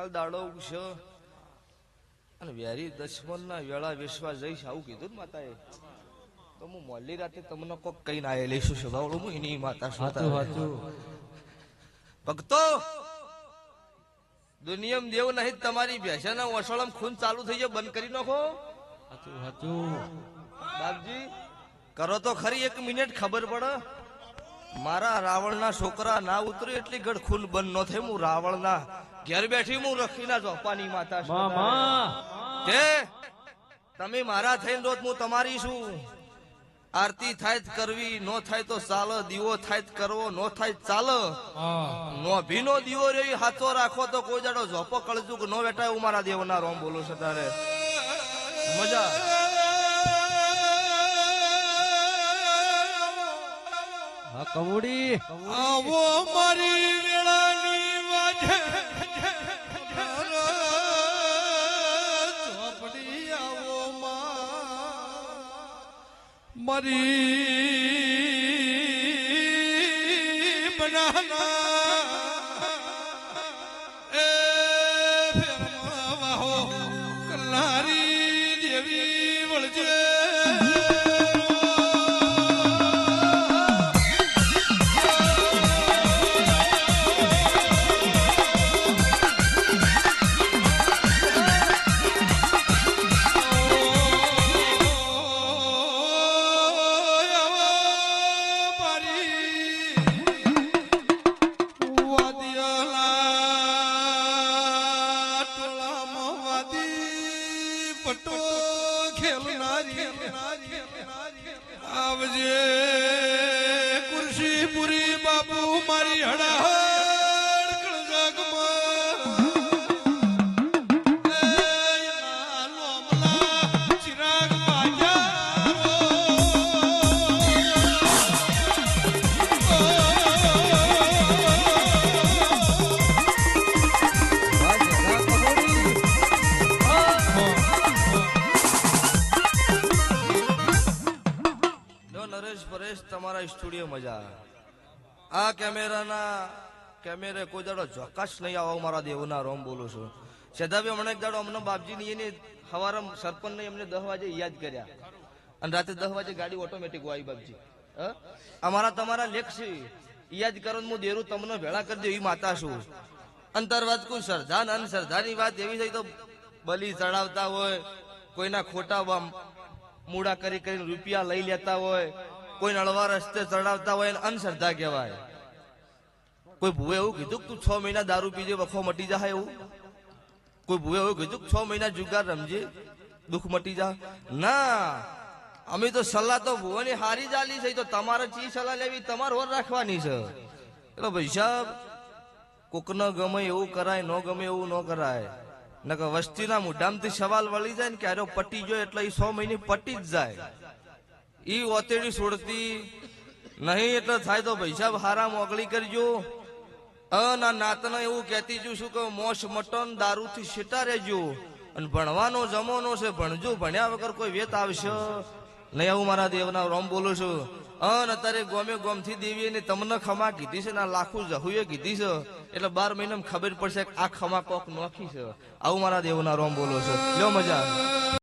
કાલ દાડો ઉગશો. અને વેરી દશમન ના વેળા વેસવા જઈશ આવું કીધું ને માતાએ. તો હું મોલી રાતે તમને કોક કઈ ના લઈશું સભાવડું હું એની માતા સાચું ભક્તો દુનિયમ દેવ નહીં તમારી ભેસાના વસોળમ ખૂન ચાલુ થઈ જાય બંધ કરી નાખો. હાચું હાચું. બાપજી કરો તો ખરી એક મિનિટ ખબર પડે. મારા રાવણના છોકરા ના ઉતરે એટલી ગઢ ખૂન બંધ ન થાય હું રાવણના ઘેર બેઠી હું રખીના ચોપાની માતા તે તમે મારા થઈને રોજ હું તમારી છું. આરતી થાય કરવી નો થાય તો ચાલો દીવો થાય કરવો નો થાય ચાલો. નો ભીનો દીવો રે હાથો રાખો તો કોઈ જાડો ઝોપો કળજુ કે નો બેટા હું મારા દેવના રોમ બોલું છે તારે. મજા કવડી. કમુડી આવો મારી મારી બનાના. એ ફેરમાં વાહો કલ્લારી દેવી વળજે. આવજે. નરેશ તમારા સ્ટુડિયો મજા આ કેમેરાના કેમેરે કોઈ દાડો ચોક્કસ નહીં આવો મારા દેવના રોમ બોલું છું. સેદાભાઈ હમણાં એક દાડો અમને બાપજીની એની સરપંચ ને એમને દસ વાગે યાદ કર્યા. અને રાતે દસ વાગે ગાડી ઓટોમેટિક આવી બાપજી? અમારા તમારા લેખ છે યાદ કરો હું દેરું તમને ભેળા કરી દે એ માતા છું અંતર વાત કોઈ અને સરદારની વાત એવી થઈ તો બલી ચડાવતા હોય, કોઈના ખોટા મૂડા કરી કરીને રૂપિયા લઈ લેતા હોય કોઈ નળવા રસ્તે ચડાવતા હોય એને અંધશ્રદ્ધા કહેવાય. કોઈ ભૂવે એવું કીધું તું છ મહિના દારૂ પીજે, વખો મટી જાય એવું? કોઈ ભૂએ એવું કીધું છ મહિના જુગાર રમજે, દુઃખ મટી જા? ના, અમે તો સલાહ તો ભુવાની હારી ચાલી છે તો તમારે ચી સલાહ લેવી? તમારે ઓર રાખવાની છે. એટલે ભાઈ સાહેબ કોકને ગમે એવું કરાય, ન ગમે એવું ન કરાય. નકર વસ્તીના મુઢામથી સવાલ વળી જાય ને કે આરો પટી જાય એટલે એ સો મહિને પટી જ જાય. ઈ ઓતેડી છોડતી નહીં એટલે થાય તો સાહેબ હારા મોકલી કરજો. અના નાતને એવું કહેતી છું શું કે મોશ મટન દારૂથી છેટા રહેજો. અને ભણવાનો જમાનો છે, ભણજો, ભણ્યા વગર કોઈ વેત આવશે. નહીં આવું મારા દેવના, રોમ બોલું છું. અન અત્યારે ગોમે ગોમથી દેવીએ તમને ખમા કીધી છે ને લાખો લાખું જહુએ કીધી છે. એટલે બાર મહિનામાં ખબર પડશે કે આ ખમા કોક નોખી છે. આવું મારા દેવના રોમ બોલો છો. લ્યો મજા.